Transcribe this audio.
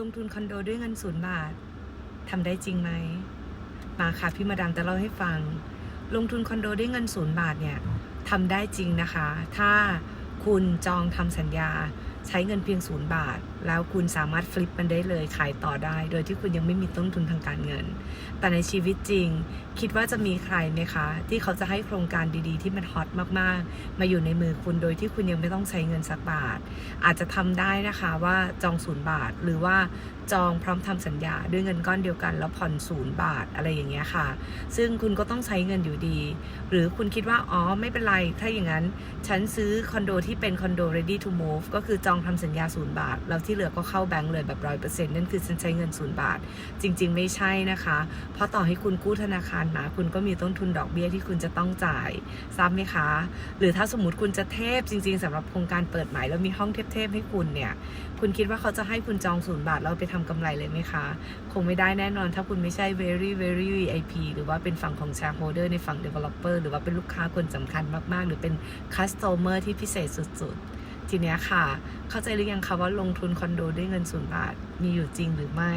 ลงทุนคอนโดด้วยเงินศูนย์บาททำได้จริงไหมมาค่ะพี่มาดามจะเล่าให้ฟัง ลงทุนคอนโดด้วยเงินศูนย์บาทเนี่ยทำได้จริงนะคะ ถ้าคุณจองทำสัญญา ใช้เงินเพียงศูนย์บาท แล้วคุณสามารถฟลิปมันได้เลยขายต่อได้ โดยที่คุณยังไม่มีต้นทุนทางการเงิน แต่ในชีวิตจริง คิดว่าจะมีใครไหมคะ ที่เขาจะให้โครงการดีๆ ที่มันฮอตมากๆ มาอยู่ในมือคุณโดยที่คุณยังไม่ต้องใช้เงินสักบาท อาจจะทำได้นะคะว่าจองศูนย์บาท หรือว่าจองพร้อมทำสัญญาด้วยเงินก้อนเดียวกันแล้วผ่อนศูนย์บาทอะไรอย่างเงี้ยค่ะ ซึ่งคุณก็ต้องใช้เงินอยู่ดี หรือคุณคิดว่าอ๋อไม่เป็นไรถ้าอย่างนั้น ฉันซื้อคอนโดที่เป็นคอนโด ready to move ก็คือจององทำสัญญาศูนย์บาท แล้วที่เหลือก็เข้าแบงก์เลยแบบร้อยเปอร์เซ็นต์นั่นคือฉันใช้เงินศูนย์บาท จริง ๆ ไม่ใช่นะคะ เพราะต่อให้คุณกู้ธนาคารมาคุณก็มีต้นทุนดอกเบี้ยที่คุณจะต้องจ่ายทราบไหมคะ หรือถ้าสมมติคุณจะเทพจริง ๆสำหรับโครงการเปิดใหม่แล้วมีห้องเทพๆให้คุณเนี่ย คุณคิดว่าเขาจะให้คุณจองศูนย์บาทแล้วไปทำกำไรเลยไหมคะ คงไม่ได้แน่นอน ถ้าคุณไม่ใช่ very very VIP หรือว่าเป็นฝั่งของ shareholder ในฝั่ง developer หรือว่าเป็นลูกค้าคนสำคัญมากๆ หรือเป็น customer ที่พิเศษสุดๆ ทีเนี้ยค่ะ เข้าใจหรือยังคะว่าลงทุนคอนโดด้วยเงินศูนย์บาทมีอยู่จริงหรือไม่